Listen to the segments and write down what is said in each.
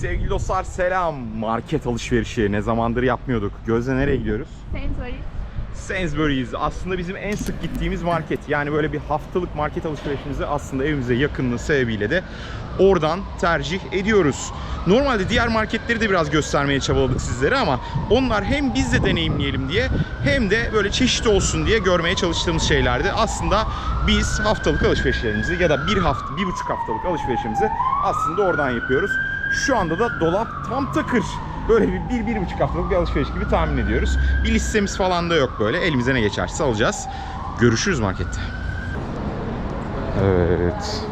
Sevgili dostlar selam. Market alışverişi ne zamandır yapmıyorduk. Gözde nereye gidiyoruz? Sainsbury's. Sainsbury's aslında bizim en sık gittiğimiz market. Yani böyle bir haftalık market alışverişimizi aslında evimize yakınlığı sebebiyle de oradan tercih ediyoruz. Normalde diğer marketleri de biraz göstermeye çabaladık sizlere ama onlar hem biz de deneyimleyelim diye hem de böyle çeşit olsun diye görmeye çalıştığımız şeylerdi. Aslında biz haftalık alışverişlerimizi ya da bir hafta, bir buçuk haftalık alışverişimizi aslında oradan yapıyoruz. Şu anda da dolap tam takır. Böyle bir, bir, bir buçuk haftalık bir alışveriş gibi tahmin ediyoruz. Bir listemiz falan da yok böyle. Elimize ne geçerse alacağız. Görüşürüz markette. Evet.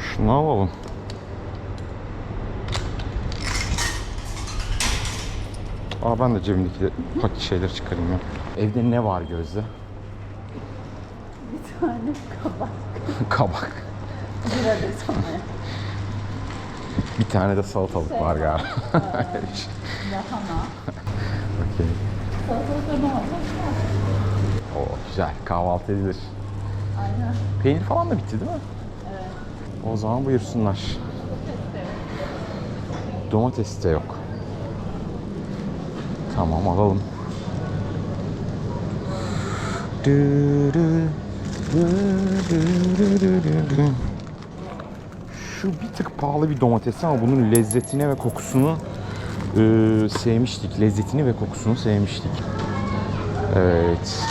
Şunu alalım. Aa ben de cebimdeki paket şeyleri çıkarayım ya. Evde ne var Gözde? Bir tane kabak. Kabak. Bir adet. Bir tane de salatalık var galiba. Lahana. Okey. Salatalıkla domates var. Oo güzel. Kahvaltı edilir. Aynen. Peynir falan da bitti değil mi? Evet. O zaman buyursunlar. Domates de yok. Tamam alalım. Dü, dü dü dü dü dü dü. Şu bir tık pahalı bir domates ama bunun lezzetine ve kokusunu e, sevmiştik. Lezzetini ve kokusunu sevmiştik. Evet.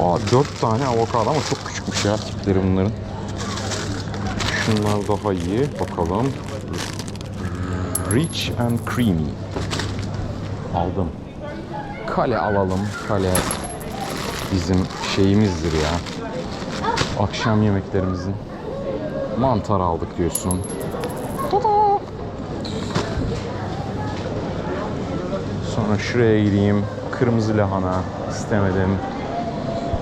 Aa, 4 tane avokado ama çok küçükmüş ya tipleri bunların. Şunlar daha iyi. Bakalım. Rich and creamy. Aldım. Kale alalım. Kale bizim şeyimizdir ya. Akşam yemeklerimizin. Mantar aldık diyorsun. Tada! Sonra şuraya gireyim. Kırmızı lahana istemedim.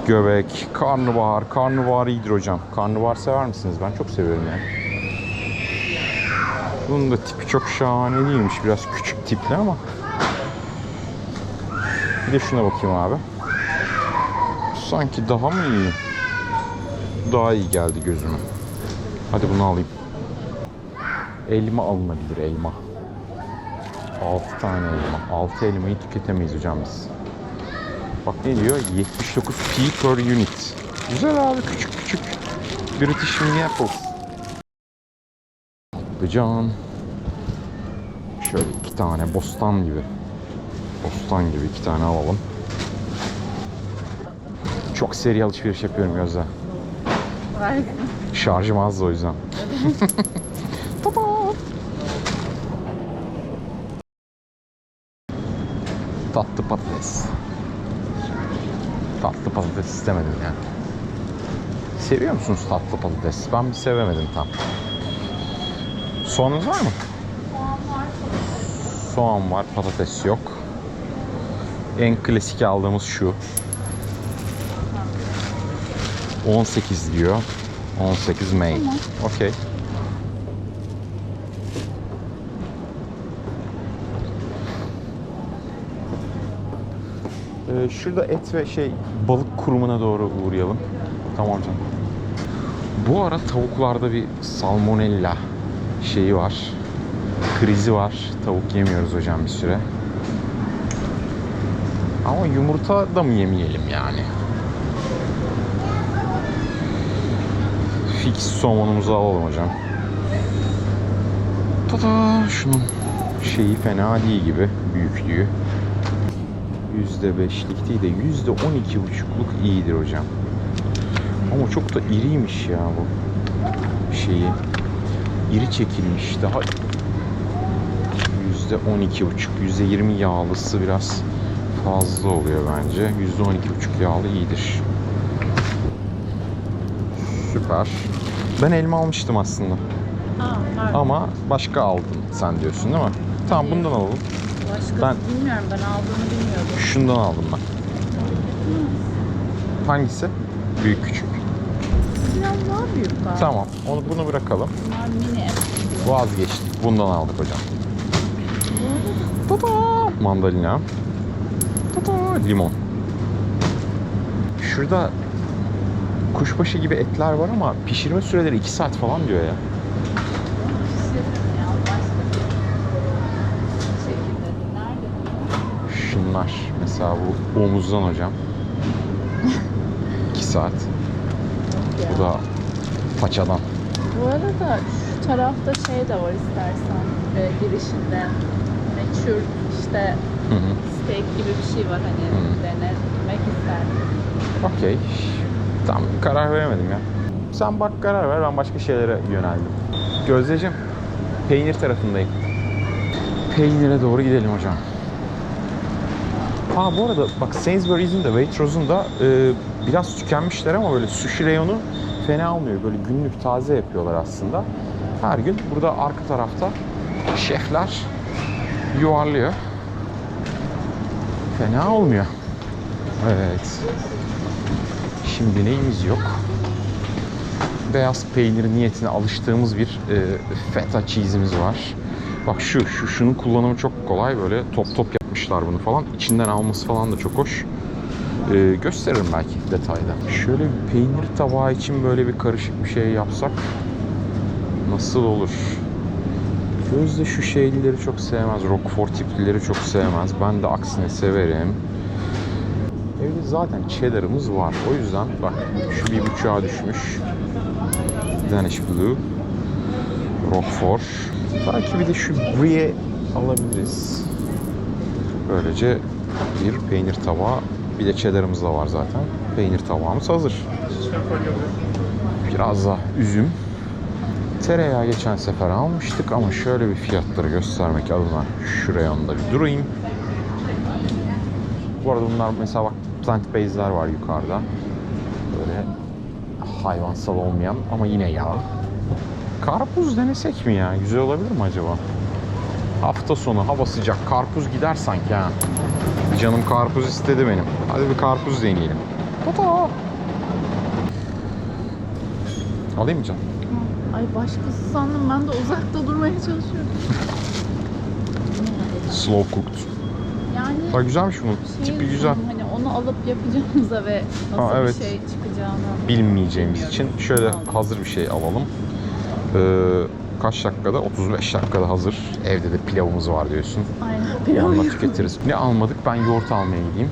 Göbek, karnabahar. Karnabahar iyidir hocam. Karnabahar sever misiniz? Ben çok seviyorum yani. Bunun da tipi çok şahane değilmiş. Biraz küçük tipli ama. Bir de şuna bakayım abi. Sanki daha mı iyi? Daha iyi geldi gözüme. Hadi bunu alayım. Elma alınabilir elma. 6 tane elma. 6 elmayı tüketemeyiz hocam biz. Bak ne diyor? 79 p per unit. Güzel abi küçük küçük. British mini apples. Patlıcan. Şöyle iki tane bostan gibi. Bostan gibi iki tane alalım. Çok seri alışveriş yapıyorum Gözde. Harika. Şarjım az o yüzden. Tatlı patates. Tatlı patates istemedim yani. Seviyor musunuz tatlı patates? Ben bir sevemedim tam. Soğanınız var mı? Soğan var, patates yok. En klasik aldığımız şu. 18 diyor. 18 May. Tamam. Okey. Ee, şurada et ve şey balık kurumuna doğru uğrayalım. Tamam canım. Bu ara tavuklarda bir salmonella şeyi var. Krizi var. Tavuk yemiyoruz hocam bir süre. Ama yumurta da mı yemeyelim yani? Fix somonumuzu alalım hocam. Tada şunun şeyi fena değil gibi büyüklüğü. %5'lik değil de %12,5'luk iyidir hocam. Ama çok da iriymiş ya bu şeyi. İri çekilmiş. Daha %12,5, %20 yağlısı biraz fazla oluyor bence. %12,5 yağlı iyidir. Süper. Ben elma almıştım aslında. Aa, var. Ama başka aldın sen diyorsun değil mi? Tamam bundan alalım. Başka ben- bilmiyorum ben aldığını bilmiyordum. Şundan aldım ben. Hangisi? Büyük küçük. Biraz daha büyük galiba. Tamam. Onu bunu bırakalım. Bunlar mini. Vazgeçtik. Bundan aldık hocam. Tada! Mandalina. Tada! Limon. Şurada kuşbaşı gibi etler var ama pişirme süreleri 2 saat falan diyor ya. Şunlar. Mesela bu omuzdan hocam. 2 saat. Bu da paçadan. Bu arada şu tarafta şey de var istersen e, girişinde meçhul işte Hı hı. steak gibi bir şey var hani Hı. denemek isterdim. Okey. Tam karar veremedim ya. Sen bak karar ver ben başka şeylere yöneldim. Gözdeciğim peynir tarafındayım. Peynire doğru gidelim hocam. Ha bu arada bak Sainsbury's'in de Waitrose'un da e, biraz tükenmişler ama böyle sushi reyonu fena olmuyor. Böyle günlük taze yapıyorlar aslında. Her gün burada arka tarafta şefler yuvarlıyor. Fena olmuyor. Evet. Şimdi neyimiz yok? Beyaz peynir niyetine alıştığımız bir e, feta cheese'imiz var. Bak şu, şu, şunun kullanımı çok kolay. Böyle top top yapmışlar bunu falan. İçinden alması falan da çok hoş. E, gösteririm belki detayda. Şöyle bir peynir tabağı için böyle bir karışık bir şey yapsak nasıl olur? Gözde şu şeylileri çok sevmez. Roquefort tiplileri çok sevmez. Ben de aksine severim. Evde zaten cheddar'ımız var. O yüzden bak şu bir buçuğa düşmüş. Danish Blue. Roquefort. Belki bir de şu Brie alabiliriz. Böylece bir peynir tabağı. Bir de cheddar'ımız da var zaten. Peynir tabağımız hazır. Biraz da üzüm. Tereyağı geçen sefer almıştık ama şöyle bir fiyatları göstermek adına şuraya onda bir durayım. Bu arada bunlar mesela bak plant based'ler var yukarıda. Böyle hayvansal olmayan ama yine yağ. Karpuz denesek mi ya? Güzel olabilir mi acaba? Hafta sonu hava sıcak. Karpuz gider sanki ha. Canım karpuz istedi benim. Hadi bir karpuz deneyelim. Tata. Alayım mı canım? Ay başkası sandım ben de uzakta durmaya çalışıyorum. Slow cooked. Yani Bak güzelmiş bunun. şey Tipi güzel. Onu alıp yapacağımıza ve nasıl Ha, evet. bir şey çıkacağını. Bilmeyeceğimiz için şöyle hazır bir şey alalım. Ee, kaç dakikada? 35 dakikada hazır. Evde de pilavımız var diyorsun. Aynen. Pilavı Onunla tüketiriz. Ne almadık? Ben yoğurt almaya gideyim.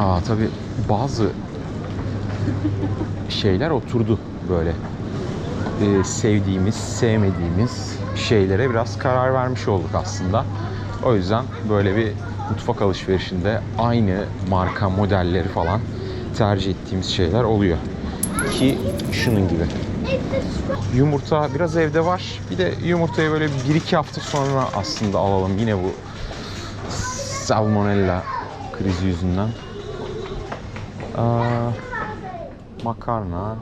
Aa tabii bazı şeyler oturdu böyle. Ee, sevdiğimiz, sevmediğimiz şeylere biraz karar vermiş olduk aslında. O yüzden böyle bir mutfak alışverişinde aynı marka modelleri falan tercih ettiğimiz şeyler oluyor. Ki şunun gibi. Yumurta biraz evde var. Bir de yumurtayı böyle 1-2 hafta sonra aslında alalım. Yine bu salmonella krizi yüzünden. Aa, makarna,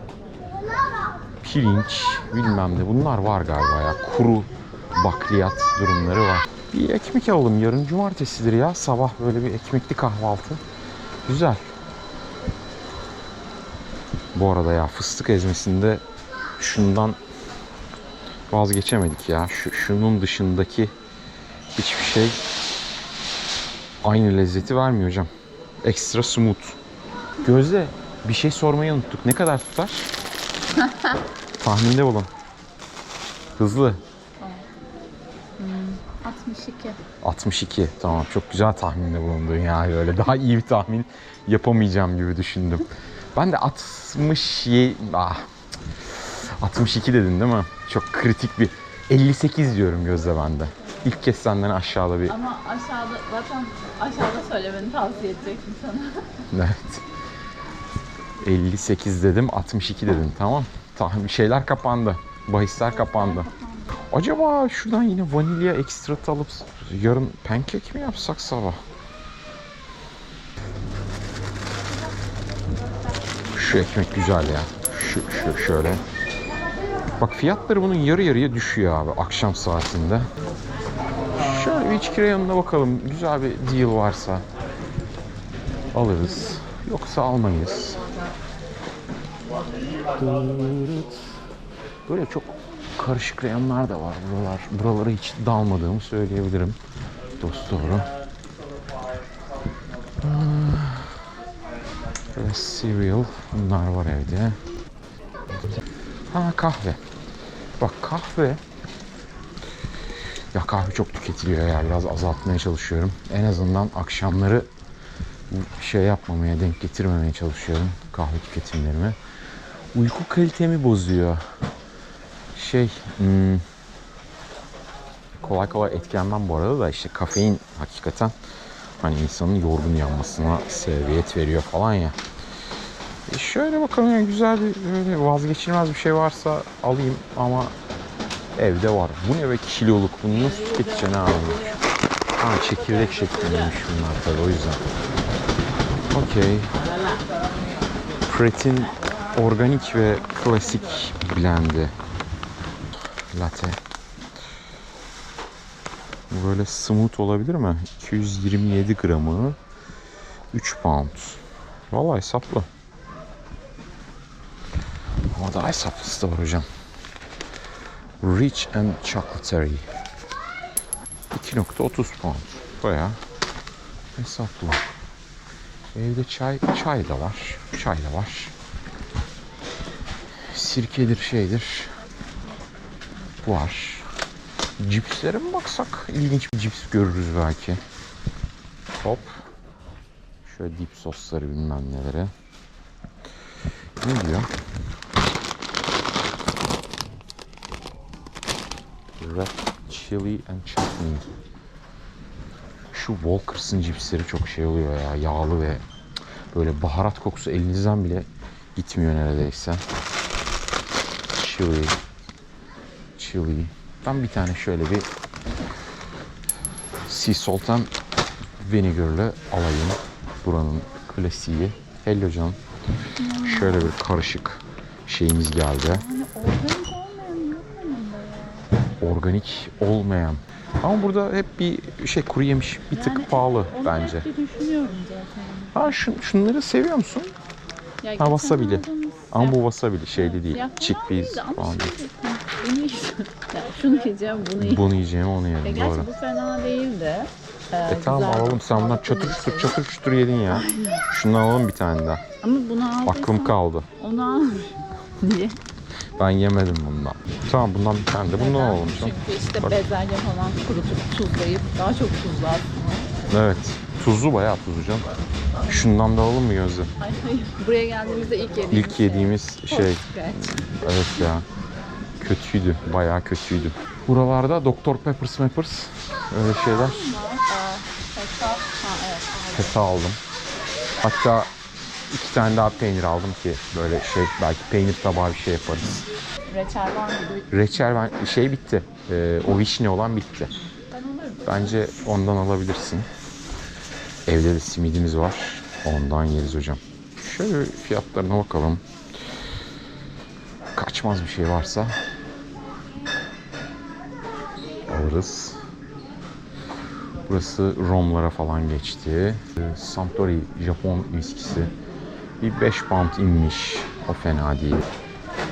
pirinç, bilmem ne. Bunlar var galiba ya. Kuru bakliyat durumları var. Bir ekmek alalım. Yarın cumartesidir ya. Sabah böyle bir ekmekli kahvaltı. Güzel. Bu arada ya fıstık ezmesinde şundan vazgeçemedik ya. Şu, şunun dışındaki hiçbir şey aynı lezzeti vermiyor hocam. Ekstra smooth. Gözde bir şey sormayı unuttuk. Ne kadar tutar? Tahminde bulun. Hızlı. 62. 62. Tamam çok güzel tahminde bulundun ya böyle daha iyi bir tahmin yapamayacağım gibi düşündüm. Ben de 67 ah, 62 dedin değil mi? Çok kritik bir 58 diyorum Gözde bende. İlk kez senden aşağıda bir Ama aşağıda zaten aşağıda söylemeni tavsiye edecektim sana. evet. 58 dedim 62 dedim tamam. Tahmin şeyler kapandı. Bahisler kapandı. Acaba şuradan yine vanilya ekstratı alıp yarın pankek mi yapsak sabah? Şu ekmek güzel ya. Şu, şu şöyle. Bak fiyatları bunun yarı yarıya düşüyor abi akşam saatinde. Şöyle bir içki reyonuna bakalım. Güzel bir deal varsa alırız. Yoksa almayız. Böyle çok karışık reyonlar da var buralar. Buralara hiç dalmadığımı söyleyebilirim. Dost doğru. Şöyle cereal. Bunlar var evde. Ha kahve. Bak kahve. Ya kahve çok tüketiliyor ya. Biraz azaltmaya çalışıyorum. En azından akşamları şey yapmamaya, denk getirmemeye çalışıyorum kahve tüketimlerimi. Uyku kalitemi bozuyor. Şey, hmm, kolay kolay etkilenmem bu arada da işte kafein hakikaten hani insanın yorgun yanmasına sebebiyet veriyor falan ya. E şöyle bakalım ya güzel bir böyle vazgeçilmez bir şey varsa alayım ama evde var. Bu ne be kiloluk bunu nasıl tüketeceksin abi? Ha çekirdek şeklindeymiş bunlar tabii o yüzden. Okey. Pret'in organik ve klasik blendi. Latte. Böyle smooth olabilir mi? 227 gramı 3 pound. Vallahi hesaplı. Ama daha hesaplısı da var hocam. Rich and Chocolatey. 2.30 pound. Baya hesaplı. Evde çay, çay da var. Çay da var. Sirkedir şeydir. Var. Cipslere mi baksak? İlginç bir cips görürüz belki. Hop. Şöyle dip sosları bilmem nelere. Ne diyor? Red chili and chutney. Şu Walkers'ın cipsleri çok şey oluyor ya. Yağlı ve böyle baharat kokusu elinizden bile gitmiyor neredeyse. Chili. Chili. Ben bir tane şöyle bir sea salt and vinegar'lı alayım. Buranın klasiği. Hello canım. Şöyle bir karışık şeyimiz geldi. Organik olmayan. Ama burada hep bir şey kuru yemiş bir tık Yani pahalı Onu bence. bir düşünüyorum zaten. Ha şun, şunları seviyor musun? Ya Ha geçen wasabili. Ama bu wasabi şeyli değil. Chickpeas falan değil. şey, Bunu yiyeceğim. Şunu yiyeceğim, bunu yiyeceğim. Bunu yiyeceğim onu yerim gerçi doğru. bu fena değildi. Ee, E tamam güzel, alalım sen bundan çatır çutur şey. çatır çutur yedin ya. Şundan alalım bir tane daha. Ama bunu aldıysan Aklım kaldı. onu al. Niye? Ben yemedim bundan. Tamam bundan bir tane de bundan alalım. Çünkü işte bezelye falan kurutup tuzlayıp daha çok tuzlu aslında. Evet. Tuzlu bayağı tuzlu canım. Şundan da alalım mı Gözde? Ay hayır. Buraya geldiğimizde ilk yediğimiz İlk yediğimiz şey. Scratch. Evet ya. Kötüydü. Bayağı kötüydü. Buralarda Dr. Peppers Peppers öyle şeyler. Evet. aldım. Hatta iki tane daha peynir aldım ki böyle şey belki peynir tabağı bir şey yaparız. Reçel var mıydı? Reçel ben şey bitti. Ee, o vişne olan bitti. Ben alırım. Bence ondan alabilirsin. Evde de simidimiz var. Ondan yeriz hocam. Şöyle fiyatlarına bakalım. Kaçmaz bir şey varsa alırız. Burası Romlara falan geçti. Ee, Suntory Japon viskisi. Bir 5 pound inmiş. O fena değil.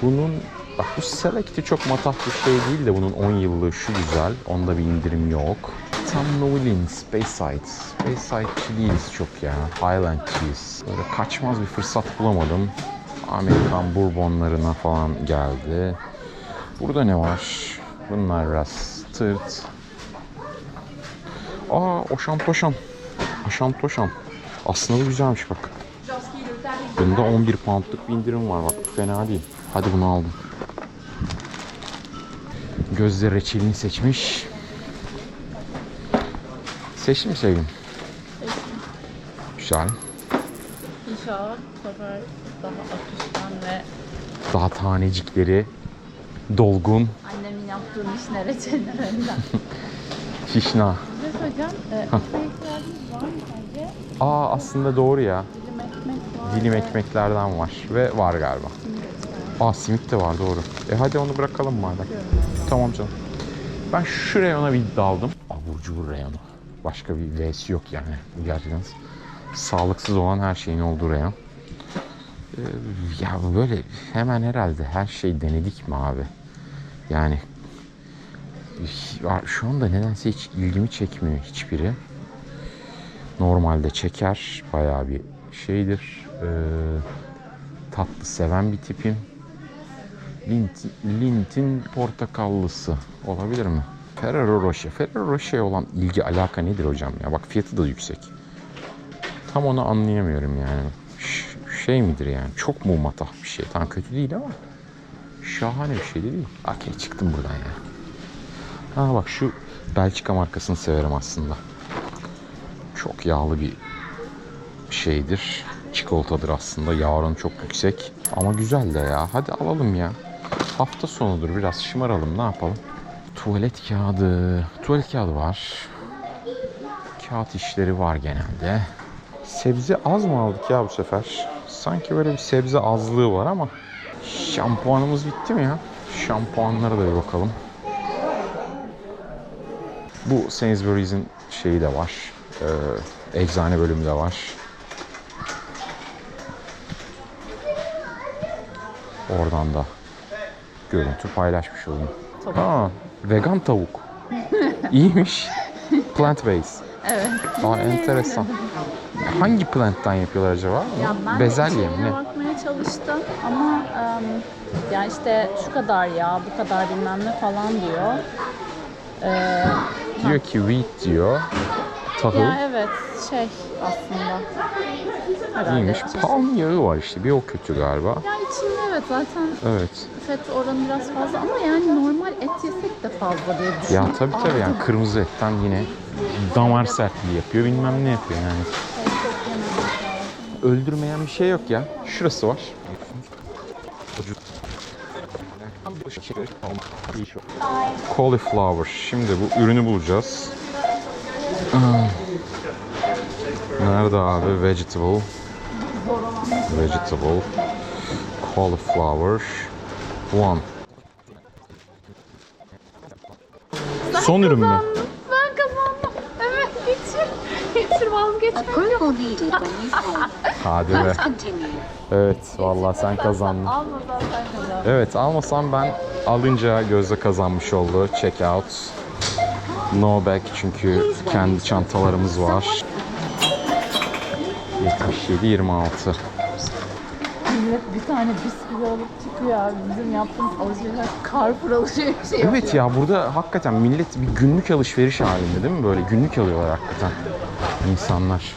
Bunun bak bu Select'i çok matah bir şey değil de bunun 10 yıllığı şu güzel. Onda bir indirim yok. Tam Noel'in Speyside. Speyside değiliz çok ya. Highland Cheese. Böyle kaçmaz bir fırsat bulamadım. Amerikan bourbonlarına falan geldi. Burada ne var? Bunlar biraz tırt. Aa Oşan Toşan. Oşan Toşan. Aslında bu güzelmiş bak. Bunda 11 poundluk bir indirim var bak bu fena değil. Hadi bunu aldım. Gözde reçelini seçmiş. Seçtin mi sevgilim? Güzel. İnşallah bu sefer daha akışkan ve Daha tanecikleri dolgun. annemin yaptığı mişne reçellerinden. Fişna. Size söyleyeceğim. E, ekmeğe var mı sence? Aa aslında doğru ya. Dilim ekmek var. Dilim ve ekmeklerden var. Ve var galiba. simit var. Aa simit de var doğru. E hadi onu bırakalım madem. Tamam canım. Ben şu reyona bir daldım. Abur cubur reyonu. Başka bir V'si yok yani. Gerçekten sağlıksız olan her şeyin olduğu reyon. Ee, ya böyle hemen herhalde her şey denedik mi abi? Yani ya şu anda nedense hiç ilgimi çekmiyor hiçbiri. Normalde çeker bayağı bir şeydir. e, tatlı seven bir tipim. Lintin, Lintin portakallısı olabilir mi? Ferrero Rocher. Ferrero Rocher'e olan ilgi alaka nedir hocam ya? Bak fiyatı da yüksek. Tam onu anlayamıyorum yani. Şey midir yani? Çok mu matah bir şey? Tam kötü değil ama şahane bir şey de değil. Okey çıktım buradan ya. Ha bak şu Belçika markasını severim aslında. Çok yağlı bir şeydir. Çikolatadır aslında. Yağ çok yüksek. Ama güzel de ya. Hadi alalım ya. Hafta sonudur. Biraz şımaralım. Ne yapalım? Tuvalet kağıdı. Tuvalet kağıdı var. Kağıt işleri var genelde. Sebze az mı aldık ya bu sefer? Sanki böyle bir sebze azlığı var ama şampuanımız bitti mi ya? Şampuanlara da bir bakalım. Bu Sainsbury's'in şeyi de var. Ee, eczane bölümü de var. Oradan da görüntü paylaşmış olayım. Tavuk. Ha, vegan tavuk. İyiymiş. Plant based. Evet. Aa, enteresan. Hangi plant'tan yapıyorlar acaba? Ya ben Bezelye mi ne? bakmaya çalıştım ama em, ya işte şu kadar ya bu kadar bilmem ne falan diyor. Ee, Diyor ki wheat diyor. Tahıl. ya evet şey aslında. Herhalde İyiymiş. Palm yağı var işte. Bir o kötü galiba. Ya içinde evet zaten Evet. fet oranı biraz fazla ama yani normal et yesek de fazla diye Ya düşünüyorum. tabii tabii yani kırmızı etten yine damar sertliği yapıyor. Bilmem ne yapıyor yani. Öldürmeyen bir şey yok ya. Şurası var. Cauliflower. Şimdi bu ürünü bulacağız. Nerede abi? Vegetable. Vegetable. Cauliflower. One. Son ürün mü? Ben kazandım. Evet geçir. Geçir vazgeçme. Approval needed when you pay. Hadi be. Continue. Evet vallahi sen kazandın. Almadan sen kazandın. Evet almasam ben alınca Gözde kazanmış oldu. Check out. No back çünkü kendi çantalarımız var. 77 26. Millet bir tane bisküvi alıp çıkıyor abi. Bizim yaptığımız alışverişler Carrefour alışverişi yapıyor. Evet ya burada hakikaten millet bir günlük alışveriş halinde değil mi? Böyle günlük alıyorlar hakikaten insanlar.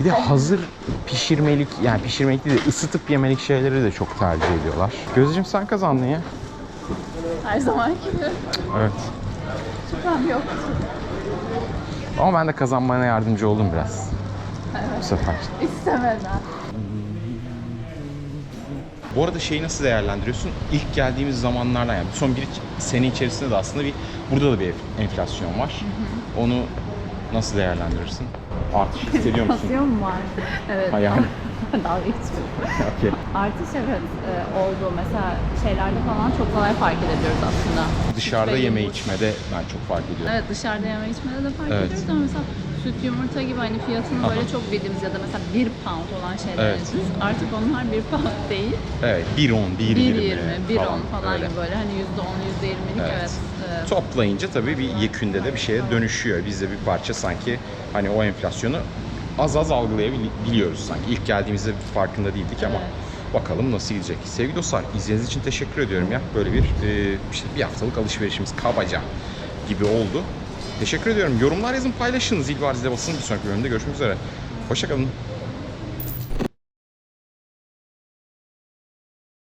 Bir de hazır pişirmelik yani pişirmelik değil de ısıtıp yemelik şeyleri de çok tercih ediyorlar. Gözcüm sen kazandın ya. Her zaman gibi. Evet. Şüphem yok. Ama ben de kazanmana yardımcı oldum biraz. Bu sefer. İstemeden. Bu arada şeyi nasıl değerlendiriyorsun? İlk geldiğimiz zamanlardan yani son bir sene içerisinde de aslında bir burada da bir enflasyon var. Onu nasıl değerlendirirsin? Artış hissediyor musun? Enflasyon mu var? Evet. Ha yani. Dalga geçmiyorum. Okey. Artış evet e, oldu. Mesela şeylerde falan çok kolay fark edebiliyoruz aslında. Dışarıda Süt yeme içmede ben çok fark ediyorum. Evet dışarıda yeme içmede de fark Evet. ediyoruz ama mesela süt yumurta gibi hani fiyatını böyle çok bildiğimiz ya da mesela 1 pound olan şeyler Evet. Artık onlar 1 pound değil. Evet. 1.10, 1.20 1.20, 1.10 falan. falan öyle. gibi böyle hani %10, %20'lik Evet. evet. e, Toplayınca tabii bir yekünde de bir şeye dönüşüyor. Biz de bir parça sanki hani o enflasyonu az az algılayabiliyoruz sanki. İlk geldiğimizde farkında değildik ama bakalım nasıl gidecek. Sevgili dostlar izlediğiniz için teşekkür ediyorum ya. Böyle bir e, işte bir haftalık alışverişimiz kabaca gibi oldu. Teşekkür ediyorum. Yorumlar yazın paylaşın. Zil var zile basın. Bir sonraki bölümde görüşmek üzere. Hoşçakalın.